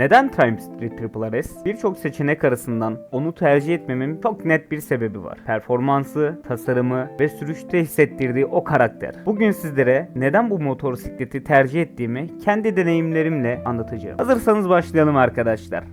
Neden Triumph Street Triple RS? Birçok seçenek arasından onu tercih etmemin çok net bir sebebi var. Performansı, tasarımı ve sürüşte hissettirdiği o karakter. Bugün sizlere neden bu motosikleti tercih ettiğimi kendi deneyimlerimle anlatacağım. Hazırsanız başlayalım arkadaşlar.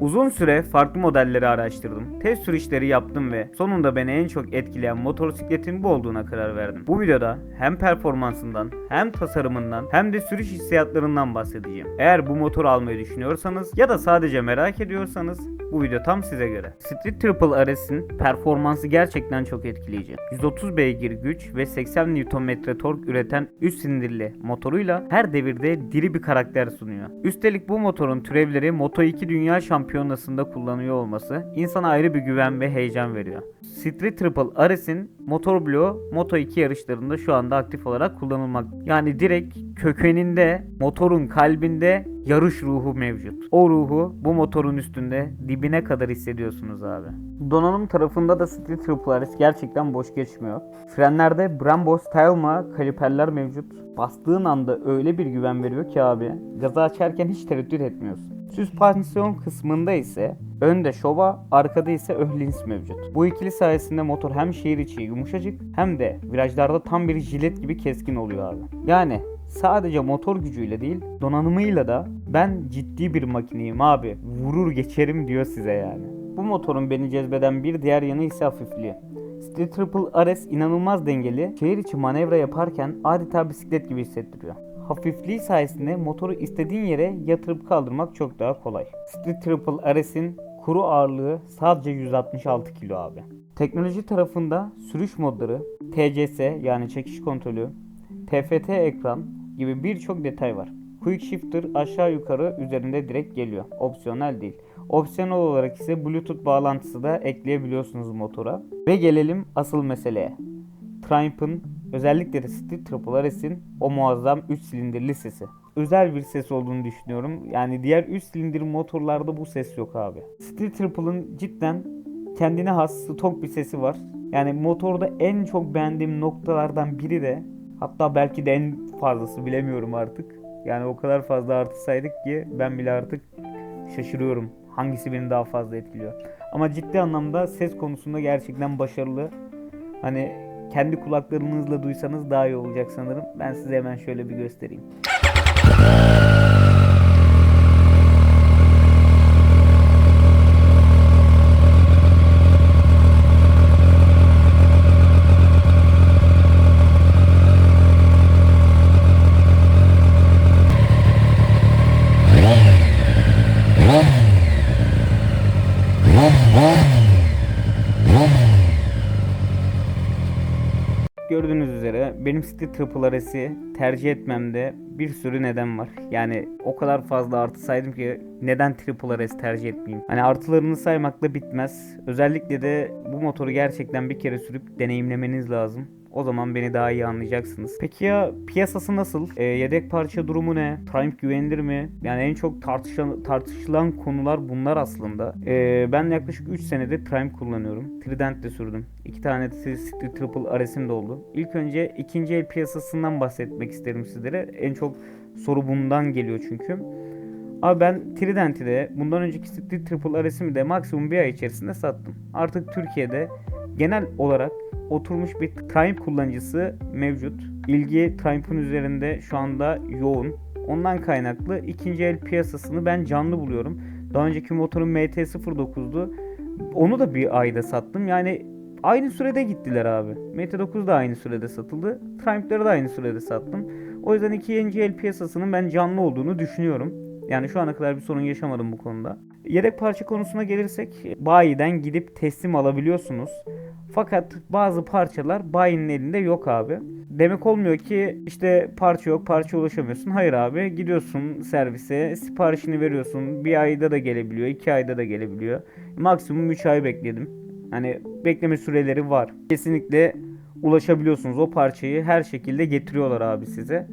Uzun süre farklı modelleri araştırdım. Test sürüşleri yaptım ve sonunda beni en çok etkileyen motosikletin bu olduğuna karar verdim. Bu videoda hem performansından hem tasarımından hem de sürüş hissiyatlarından bahsedeceğim. Eğer bu motoru almayı düşünüyorsanız ya da sadece merak ediyorsanız bu video tam size göre. Street Triple RS'in performansı gerçekten çok etkileyici. 130 beygir güç ve 80 Nm tork üreten 3 silindirli motoruyla her devirde diri bir karakter sunuyor. Üstelik bu motorun türevleri Moto2 Dünya Şampiyonası'nda kullanıyor olması insana ayrı bir güven ve heyecan veriyor. Street Triple RS'in motor bloğu Moto2 yarışlarında şu anda aktif olarak kullanılmak. Yani direkt kökeninde motorun kalbinde yarış ruhu mevcut. O ruhu bu motorun üstünde dibine kadar hissediyorsunuz abi. Donanım tarafında da Street Triple RS gerçekten boş geçmiyor. Frenlerde Brembo Stylema kaliperler mevcut. Bastığın anda öyle bir güven veriyor ki abi gaza açarken hiç tereddüt etmiyorsun. Süspansiyon kısmında ise önde Şova, arkada ise Öhlins mevcut. Bu ikili sayesinde motor hem şehir içi yumuşacık hem de virajlarda tam bir jilet gibi keskin oluyor abi. Yani sadece motor gücüyle değil donanımıyla da ben ciddi bir makineyim abi vurur geçerim diyor size yani. Bu motorun beni cezbeden bir diğer yanı ise hafifliği. Street Triple RS inanılmaz dengeli, şehir içi manevra yaparken adeta bisiklet gibi hissettiriyor. Hafifliği sayesinde motoru istediğin yere yatırıp kaldırmak çok daha kolay. Street Triple RS'in kuru ağırlığı sadece 166 kilo abi. Teknoloji tarafında sürüş modları, TCS yani çekiş kontrolü, TFT ekran gibi birçok detay var. Quick Shifter aşağı yukarı üzerinde direkt geliyor. Opsiyonel değil. Opsiyonel olarak ise Bluetooth bağlantısı da ekleyebiliyorsunuz motora. Ve gelelim asıl meseleye. Triumph'ın özellikle de Street Triple RS'in o muazzam 3 silindirli sesi. Özel bir ses olduğunu düşünüyorum. Yani diğer 3 silindir motorlarda bu ses yok abi. Street Triple'ın cidden kendine has stok bir sesi var. Yani motorda en çok beğendiğim noktalardan biri de hatta belki de en fazlası bilemiyorum artık. Yani o kadar fazla artı saydık ki ben bile artık şaşırıyorum. Hangisi beni daha fazla etkiliyor. Ama ciddi anlamda ses konusunda gerçekten başarılı. Hani kendi kulaklarınızla duysanız daha iyi olacak sanırım. Ben size hemen şöyle bir göstereyim. Gördüğünüz üzere benim Street Triple S'i tercih etmemde bir sürü neden var. Yani o kadar fazla artı saydım ki neden Triple S tercih etmeyeyim? Hani artılarını saymakla bitmez. Özellikle de bu motoru gerçekten bir kere sürüp deneyimlemeniz lazım. O zaman beni daha iyi anlayacaksınız. Peki ya piyasası nasıl? E, yedek parça durumu ne? Triumph güvenilir mi? Yani en çok tartışılan, tartışılan konular bunlar aslında. E, ben yaklaşık 3 senedir Triumph kullanıyorum. Trident de sürdüm. 2 tane Street Triple RS'im de oldu. İlk önce ikinci el piyasasından bahsetmek isterim sizlere. En çok soru bundan geliyor çünkü. Abi ben Trident'i de bundan önceki Street Triple RS'imi de maksimum bir ay içerisinde sattım. Artık Türkiye'de genel olarak oturmuş bir Triumph kullanıcısı mevcut. İlgi Triumph'ın üzerinde şu anda yoğun. Ondan kaynaklı ikinci el piyasasını ben canlı buluyorum. Daha önceki motorum MT-09'du. Onu da bir ayda sattım. Yani aynı sürede gittiler abi. MT-9 da aynı sürede satıldı. Triumph'ları da aynı sürede sattım. O yüzden ikinci el piyasasının ben canlı olduğunu düşünüyorum. Yani şu ana kadar bir sorun yaşamadım bu konuda. Yedek parça konusuna gelirsek bayiden gidip teslim alabiliyorsunuz. Fakat bazı parçalar bayinin elinde yok abi. Demek olmuyor ki işte parça yok parça ulaşamıyorsun. Hayır abi gidiyorsun servise siparişini veriyorsun. Bir ayda da gelebiliyor iki ayda da gelebiliyor. Maksimum 3 ay bekledim. Hani bekleme süreleri var. Kesinlikle ulaşabiliyorsunuz o parçayı her şekilde getiriyorlar abi size.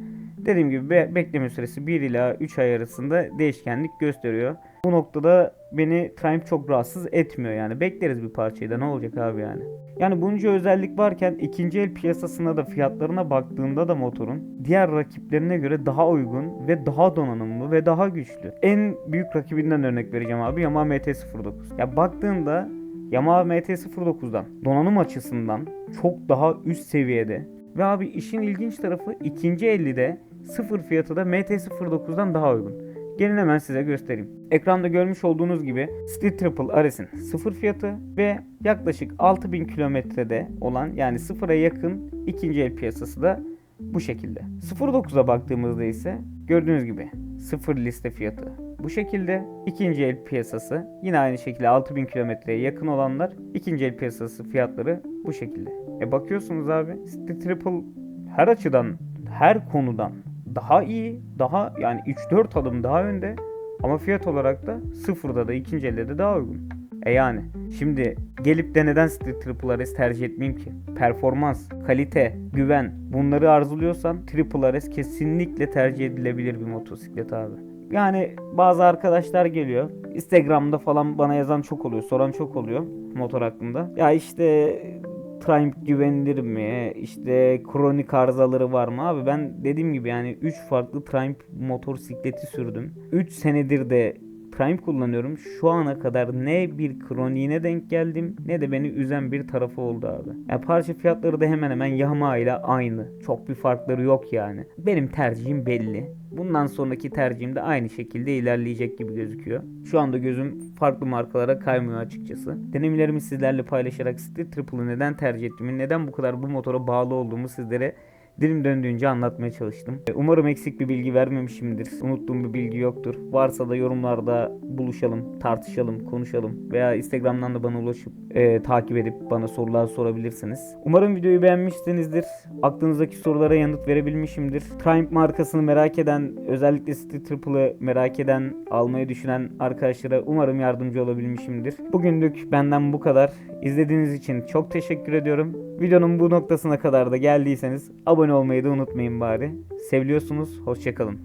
Dediğim gibi be- bekleme süresi 1 ila 3 ay arasında değişkenlik gösteriyor. Bu noktada beni Triumph çok rahatsız etmiyor yani. Bekleriz bir parçayı da ne olacak abi yani. Yani bunca özellik varken ikinci el piyasasına da fiyatlarına baktığında da motorun diğer rakiplerine göre daha uygun ve daha donanımlı ve daha güçlü. En büyük rakibinden örnek vereceğim abi Yamaha MT-09. Ya baktığında Yamaha MT-09'dan donanım açısından çok daha üst seviyede ve abi işin ilginç tarafı ikinci ellide sıfır fiyatı da MT-09'dan daha uygun. Gelin hemen size göstereyim. Ekranda görmüş olduğunuz gibi Street Triple RS'in sıfır fiyatı ve yaklaşık 6000 kilometrede olan yani sıfıra yakın ikinci el piyasası da bu şekilde. 09'a baktığımızda ise gördüğünüz gibi sıfır liste fiyatı bu şekilde. ikinci el piyasası yine aynı şekilde 6000 kilometreye yakın olanlar ikinci el piyasası fiyatları bu şekilde. E bakıyorsunuz abi Street Triple her açıdan her konudan daha iyi, daha yani 3-4 adım daha önde ama fiyat olarak da sıfırda da ikinci elde de daha uygun. E yani şimdi gelip de neden Triple RS tercih etmeyeyim ki? Performans, kalite, güven bunları arzuluyorsan Triple RS kesinlikle tercih edilebilir bir motosiklet abi. Yani bazı arkadaşlar geliyor. Instagram'da falan bana yazan çok oluyor, soran çok oluyor motor hakkında. Ya işte Triumph güvenilir mi? İşte kronik arızaları var mı? Abi ben dediğim gibi yani 3 farklı Triumph motosikleti sürdüm. 3 senedir de Triumph kullanıyorum. Şu ana kadar ne bir kroniğine denk geldim ne de beni üzen bir tarafı oldu abi. Ya parça fiyatları da hemen hemen Yamaha ile aynı. Çok bir farkları yok yani. Benim tercihim belli. Bundan sonraki tercihim de aynı şekilde ilerleyecek gibi gözüküyor. Şu anda gözüm farklı markalara kaymıyor açıkçası. Deneyimlerimi sizlerle paylaşarak Street Triple'ı neden tercih ettiğimi, neden bu kadar bu motora bağlı olduğumu sizlere dilim döndüğünce anlatmaya çalıştım. E, Umarım eksik bir bilgi vermemişimdir. Unuttuğum bir bilgi yoktur. Varsa da yorumlarda buluşalım, tartışalım, konuşalım veya Instagram'dan da bana ulaşıp e, takip edip bana sorular sorabilirsiniz. Umarım videoyu beğenmişsinizdir. Aklınızdaki sorulara yanıt verebilmişimdir. Triumph markasını merak eden, özellikle Street Triple'ı merak eden, almayı düşünen arkadaşlara umarım yardımcı olabilmişimdir. Bugünlük benden bu kadar. İzlediğiniz için çok teşekkür ediyorum. Videonun bu noktasına kadar da geldiyseniz abone olmayı da unutmayın bari. Seviliyorsunuz. Hoşçakalın.